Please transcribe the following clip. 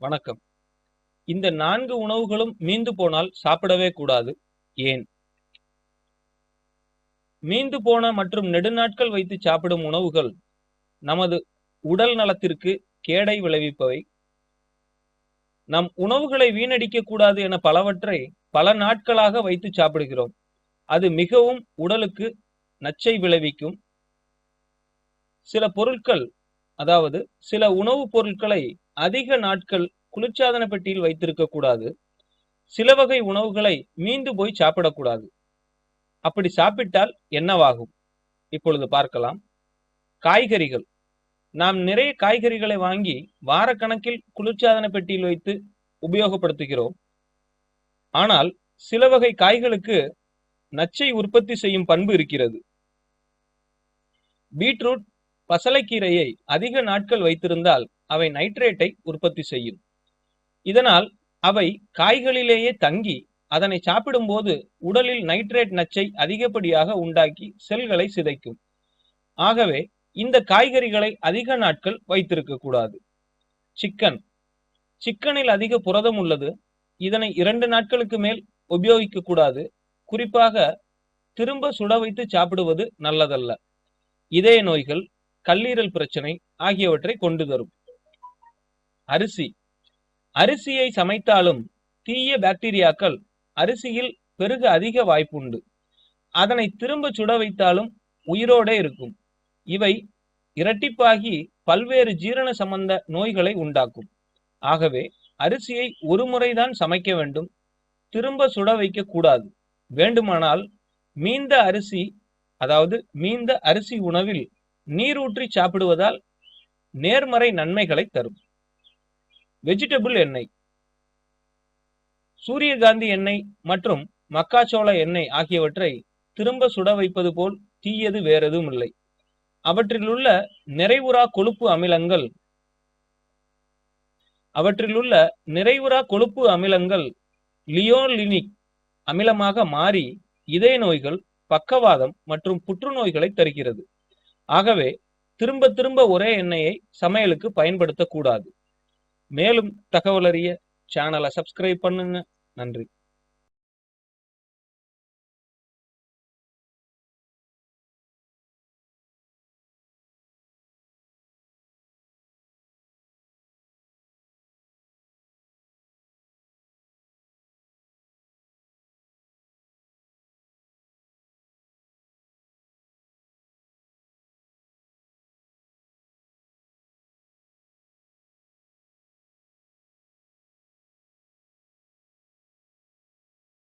வணக்கம். இந்த நான்கு உணவுகளும் மீந்து போனால் சாப்பிடவே கூடாது. ஏன்? மீந்து போன மற்றும் நெடுநாட்கள் வைத்து சாப்பிடும் உணவுகள் நமது உடல் நலத்திற்கு கேடை விளைவிப்பவை. நம் உணவுகளை வீணடிக்க கூடாது என பலவற்றை பல நாட்களாக வைத்து சாப்பிடுகிறோம். அது மிகவும் உடலுக்கு நச்சை விளைவிக்கும். சில பொருட்கள் அதாவது சில உணவுப் பொருட்களை அதிக நாட்கள் குளிர்ச்சாதன பெட்டியில் வைத்திருக்க கூடாது. சில வகை உணவுகளை மீந்து போய் சாப்பிடக்கூடாது. அப்படி சாப்பிட்டால் என்னவாகும்? இப்பொழுது பார்க்கலாம். காய்கறிகள். நாம் நிறைய காய்கறிகளை வாங்கி வாரக்கணக்கில் குளிர்ச்சாதன பெட்டியில் வைத்து உபயோகப்படுத்துகிறோம். ஆனால் சில வகை காய்களுக்கு நச்சை உற்பத்தி செய்யும் பண்பு இருக்கிறது. பீட்ரூட் பசலைக்கீரையை அதிக நாட்கள் வைத்திருந்தால் அவை நைட்ரேட்டை உற்பத்தி செய்யும். இதனால் அவை காய்களிலேயே தங்கி அதனை சாப்பிடும்போது உடலில் நைட்ரேட் நச்சை அதிகப்படியாக உண்டாக்கி செல்களை சிதைக்கும். ஆகவே இந்த காய்கறிகளை அதிக நாட்கள் வைத்திருக்க கூடாது. சிக்கன் சிக்கனில் அதிக புரதம் உள்ளது. இதனை இரண்டு நாட்களுக்கு மேல் உபயோகிக்க கூடாது. குறிப்பாக திரும்ப சுட வைத்து சாப்பிடுவது நல்லதல்ல. இதய நோய்கள் கல்லீரல் பிரச்சனை ஆகியவற்றை கொண்டு தரும். அரிசி. அரிசியை சமைத்தாலும் தீய பாக்டீரியாக்கள் அரிசியில் பெருக அதிக வாய்ப்புண்டு. அதனை திரும்ப சுட வைத்தாலும் உயிரோடே இருக்கும். இவை இரட்டிப்பாகி பல்வேறு ஜீரண சம்பந்த நோய்களை உண்டாக்கும். ஆகவே அரிசியை ஒரு முறைதான் சமைக்க வேண்டும். திரும்ப சுட வைக்க கூடாது. வேண்டுமானால் மீந்த அரிசி அதாவது மீந்த அரிசி உணவில் நீரூற்றி சாப்பிடுவதால் நேர்மறை நன்மைகளை தரும். வெஜிடபிள் எண்ணெய். சூரியகாந்தி எண்ணெய் மற்றும் மக்காச்சோள எண்ணெய் ஆகியவற்றை திரும்ப சுட வைப்பது போல் தீயது வேறெதுவும் இல்லை அவற்றிலுள்ள நிறைவுறா கொழுப்பு அமிலங்கள் அவற்றிலுள்ள நிறைவுறா கொழுப்பு அமிலங்கள் லியோலினிக் அமிலமாக மாறி இதய நோய்கள் பக்கவாதம் மற்றும் புற்றுநோய்களை தருகிறது. ஆகவே திரும்ப திரும்ப ஒரே எண்ணெயை சமையலுக்கு பயன்படுத்தக்கூடாது. மேலும் தகவலறிய சேனலை சப்ஸ்கிரைப் பண்ணுங்க. நன்றி.